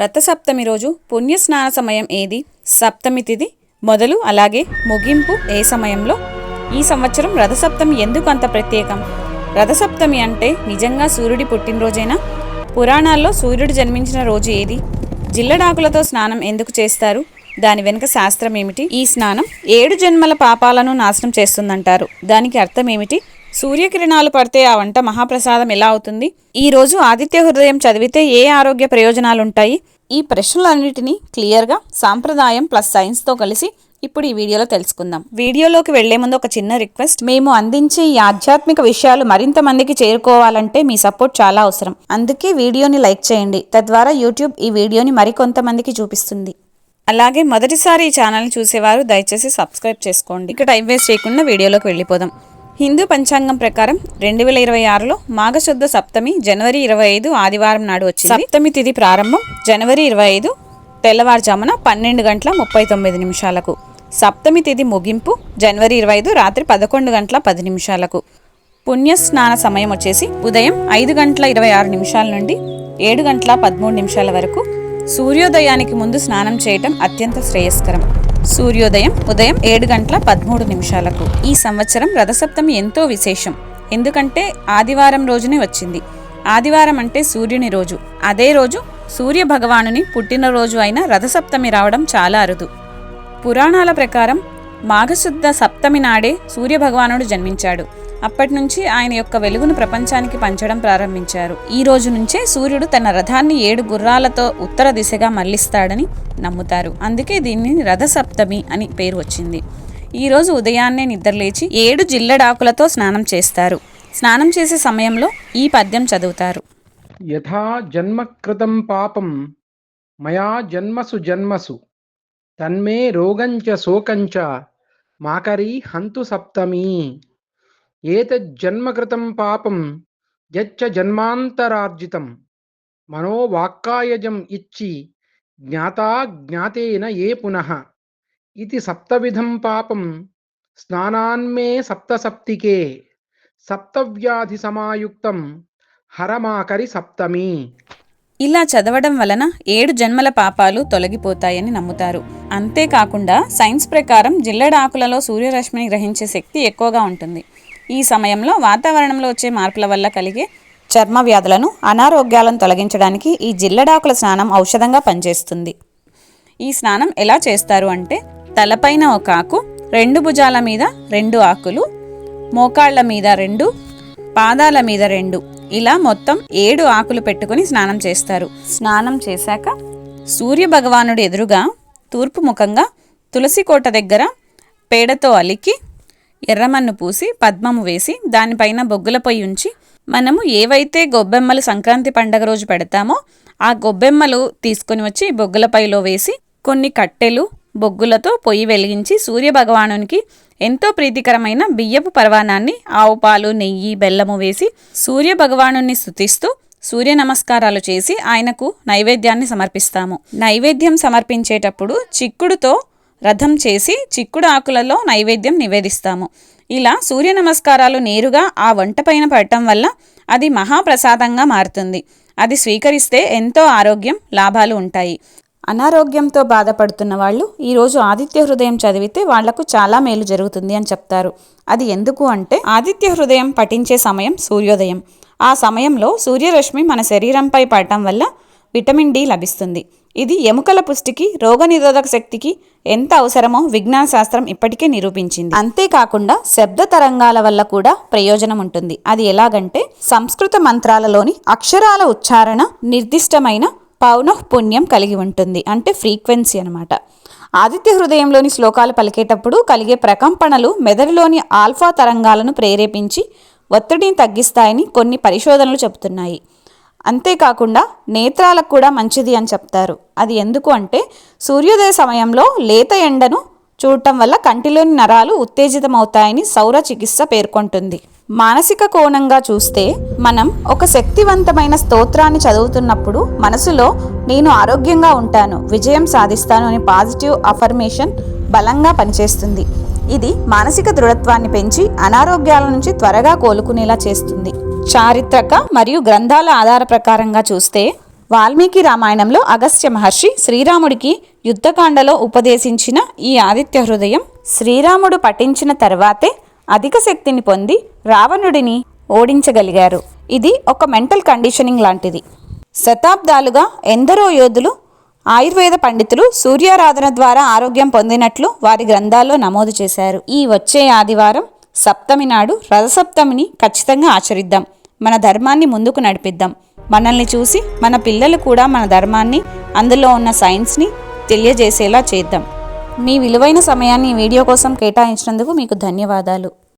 రథసప్తమి రోజు పుణ్యస్నాన సమయం ఏది? సప్తమి తిది మొదలు అలాగే ముగింపు ఏ సమయంలో? ఈ సంవత్సరం రథసప్తమి ఎందుకు అంత ప్రత్యేకం? రథసప్తమి అంటే నిజంగా సూర్యుడి పుట్టినరోజేనా? పురాణాల్లో సూర్యుడు జన్మించిన రోజు ఏది? జిల్లడాకులతో స్నానం ఎందుకు చేస్తారు? దాని వెనుక శాస్త్రం ఏమిటి? ఈ స్నానం ఏడు జన్మల పాపాలను నాశనం చేస్తుందంటారు. దానికి అర్థం ఏమిటి? సూర్యకిరణాలు పడితే ఆ వంట మహాప్రసాదం ఎలా అవుతుంది? ఈరోజు ఆదిత్య హృదయం చదివితే ఏ ఆరోగ్య ప్రయోజనాలుంటాయి? ఈ ప్రశ్నలన్నిటినీ క్లియర్గా సాంప్రదాయం ప్లస్ సైన్స్తో కలిసి ఇప్పుడు ఈ వీడియోలో తెలుసుకుందాం. వీడియోలోకి వెళ్ళే ముందు ఒక చిన్న రిక్వెస్ట్. మేము అందించే ఈ ఆధ్యాత్మిక విషయాలు మరింత మందికి చేరుకోవాలంటే మీ సపోర్ట్ చాలా అవసరం. అందుకే వీడియోని లైక్ చేయండి. తద్వారా యూట్యూబ్ ఈ వీడియోని మరికొంతమందికి చూపిస్తుంది. అలాగే మొదటిసారి ఈ ఛానల్ చూసేవారు దయచేసి సబ్స్క్రైబ్ చేసుకోండి. ఇక టైం వేస్ట్ చేయకుండా వీడియోలోకి వెళ్ళిపోదాం. హిందూ పంచాంగం ప్రకారం రెండు వేల ఇరవై ఆరులో మాఘశుద్ధ సప్తమి జనవరి ఇరవై ఐదు ఆదివారం నాడు వచ్చింది. సప్తమి తిథి ప్రారంభం జనవరి ఇరవై ఐదు తెల్లవారుజామున పన్నెండు గంటల ముప్పై తొమ్మిది నిమిషాలకు. సప్తమి తిథి ముగింపు జనవరి ఇరవై ఐదు రాత్రి పదకొండు గంటల పది నిమిషాలకు. పుణ్యస్నాన సమయం వచ్చేసి ఉదయం ఐదు గంటల ఇరవై ఆరు నిమిషాల నుండి ఏడు గంటల పదమూడు నిమిషాల వరకు సూర్యోదయానికి ముందు స్నానం చేయటం అత్యంత శ్రేయస్కరం. సూర్యోదయం ఉదయం ఏడు గంటల పదమూడు నిమిషాలకు. ఈ సంవత్సరం రథసప్తమి ఎంతో విశేషం. ఎందుకంటే ఆదివారం రోజునే వచ్చింది. ఆదివారం అంటే సూర్యుని రోజు. అదే రోజు సూర్య భగవానుని పుట్టినరోజు అయిన రథసప్తమి రావడం చాలా అరుదు. పురాణాల ప్రకారం మాఘశుద్ధ సప్తమి నాడే సూర్యభగవానుడు జన్మించాడు. అప్పటి నుంచి ఆయన యొక్క వెలుగును ప్రపంచానికి పంచడం ప్రారంభించారు. ఈ రోజు నుంచే సూర్యుడు తన రథాన్ని ఏడు గుర్రాలతో ఉత్తర దిశగా మళ్ళిస్తాడని నమ్ముతారు. అందుకే దీన్ని రథసప్తమి అని పేరు వచ్చింది. ఈ రోజు ఉదయాన్నే నిద్రలేచి ఏడు జిల్లడాకులతో స్నానం చేస్తారు. స్నానం చేసే సమయంలో ఈ పద్యం చదువుతారు. యథా జన్మకృతం పాపం మయా జన్మసు జన్మసు తన్మే రోగంచ శోకంచ మాకరీ హంతు సప్తమి. ఏతజ్జన్మకృతం పాపం యచ్చ జన్మాంతరార్జితం. మనోవాక్కాయజం ఇచ్చి జ్ఞాతా జ్ఞాతేన ఏ పునః. ఇది సప్తవిధం పాపం. స్నానాన్మే సప్తసప్తికే. సప్తవ్యాధి సమాయుక్తం. హరమాకరి సప్తమి. ఇలా చదవడం వలన ఏడు జన్మల పాపాలు తొలగిపోతాయని నమ్ముతారు. అంతేకాకుండా సైన్స్ ప్రకారం జిల్లడాకులలో సూర్యరశ్మిని గ్రహించే శక్తి ఎక్కువగా ఉంటుంది. ఈ సమయంలో వాతావరణంలో వచ్చే మార్పుల వల్ల కలిగే చర్మ వ్యాధులను అనారోగ్యాలను తొలగించడానికి ఈ జిల్లడాకుల స్నానం ఔషధంగా పనిచేస్తుంది. ఈ స్నానం ఎలా చేస్తారు అంటే తలపైన ఒక ఆకు రెండు భుజాల మీద రెండు ఆకులు మోకాళ్ళ మీద రెండు పాదాల మీద రెండు ఇలా మొత్తం ఏడు ఆకులు పెట్టుకుని స్నానం చేస్తారు. స్నానం చేశాక సూర్య భగవానుడి ఎదురుగా తూర్పు ముఖంగా తులసి కోట దగ్గర పేడతో అలికి ఎర్రమన్ను పూసి పద్మము వేసి దానిపైన బొగ్గుల పొయ్యి ఉంచి మనము ఏవైతే గొబ్బెమ్మలు సంక్రాంతి పండగ రోజు పెడతామో ఆ గొబ్బెమ్మలు తీసుకొని వచ్చి బొగ్గుల పైలో వేసి కొన్ని కట్టెలు బొగ్గులతో పొయ్యి వెలిగించి సూర్య భగవానునికి ఎంతో ప్రీతికరమైన బియ్యపు పర్వాణాన్ని ఆవు పాలు నెయ్యి బెల్లము వేసి సూర్య భగవానుని సూర్య నమస్కారాలు చేసి ఆయనకు నైవేద్యాన్ని సమర్పిస్తాము. నైవేద్యం సమర్పించేటప్పుడు చిక్కుడుతో రథం చేసి చిక్కుడు ఆకులలో నైవేద్యం నివేదిస్తాము. ఇలా సూర్య నమస్కారాలు నేరుగా ఆ వంట పైన పడటం వల్ల అది మహాప్రసాదంగా మారుతుంది. అది స్వీకరిస్తే ఎంతో ఆరోగ్యం లాభాలు ఉంటాయి. అనారోగ్యంతో బాధపడుతున్న వాళ్ళు ఈరోజు ఆదిత్య హృదయం చదివితే వాళ్ళకు చాలా మేలు జరుగుతుంది అని చెప్తారు. అది ఎందుకు అంటే ఆదిత్య హృదయం పఠించే సమయం సూర్యోదయం. ఆ సమయంలో సూర్యరశ్మి మన శరీరంపై పడటం వల్ల విటమిన్ డి లభిస్తుంది. ఇది ఎముకల పుష్టికి రోగనిరోధక శక్తికి ఎంత అవసరమో విజ్ఞాన శాస్త్రం ఇప్పటికే నిరూపించింది. అంతేకాకుండా శబ్ద తరంగాల వల్ల కూడా ప్రయోజనం ఉంటుంది. అది ఎలాగంటే సంస్కృత మంత్రాలలోని అక్షరాల ఉచ్చారణ నిర్దిష్టమైన పౌనఃపుణ్యం కలిగి ఉంటుంది. అంటే ఫ్రీక్వెన్సీ అనమాట ఆదిత్య హృదయంలోని శ్లోకాలు పలికేటప్పుడు కలిగే ప్రకంపనలు మెదడులోని ఆల్ఫా తరంగాలను ప్రేరేపించి ఒత్తిడిని తగ్గిస్తాయని కొన్ని పరిశోధనలు చెబుతున్నాయి. అంతేకాకుండా నేత్రాలకు కూడా మంచిది అని చెప్తారు. అది ఎందుకు అంటే సూర్యోదయ సమయంలో లేత ఎండను చూడటం వల్ల కంటిలోని నరాలు ఉత్తేజితమవుతాయని సౌర చికిత్స పేర్కొంటుంది. మానసిక కోణంగా చూస్తే మనం ఒక శక్తివంతమైన స్తోత్రాన్ని చదువుతున్నప్పుడు మనసులో నేను ఆరోగ్యంగా ఉంటాను విజయం సాధిస్తాను అనే పాజిటివ్ అఫర్మేషన్ బలంగా పనిచేస్తుంది. ఇది మానసిక దృఢత్వాన్ని పెంచి అనారోగ్యాల నుంచి త్వరగా కోలుకునేలా చేస్తుంది. చారిత్రక మరియు గ్రంథాల ఆధార ప్రకారంగా చూస్తే వాల్మీకి రామాయణంలో అగస్త్య మహర్షి శ్రీరాముడికి యుద్ధకాండలో ఉపదేశించిన ఈ ఆదిత్య హృదయం శ్రీరాముడు పఠించిన తర్వాతే అధిక శక్తిని పొంది రావణుడిని ఓడించగలిగారు. ఇది ఒక మెంటల్ కండిషనింగ్ లాంటిది. శతాబ్దాలుగా ఎందరో యోధులు ఆయుర్వేద పండితులు సూర్యారాధన ద్వారా ఆరోగ్యం పొందినట్లు వారి గ్రంథాల్లో నమోదు చేశారు. ఈ వచ్చే ఆదివారం సప్తమి నాడు రథసప్తమిని ఖచ్చితంగా ఆచరిద్దాం. మన ధర్మాన్ని ముందుకు నడిపిద్దాం. మనల్ని చూసి మన పిల్లలు కూడా మన ధర్మాన్ని అందులో ఉన్న సైన్స్ని తెలియజేసేలా చేద్దాం. మీ విలువైన సమయాన్ని వీడియో కోసం కేటాయించినందుకు మీకు ధన్యవాదాలు.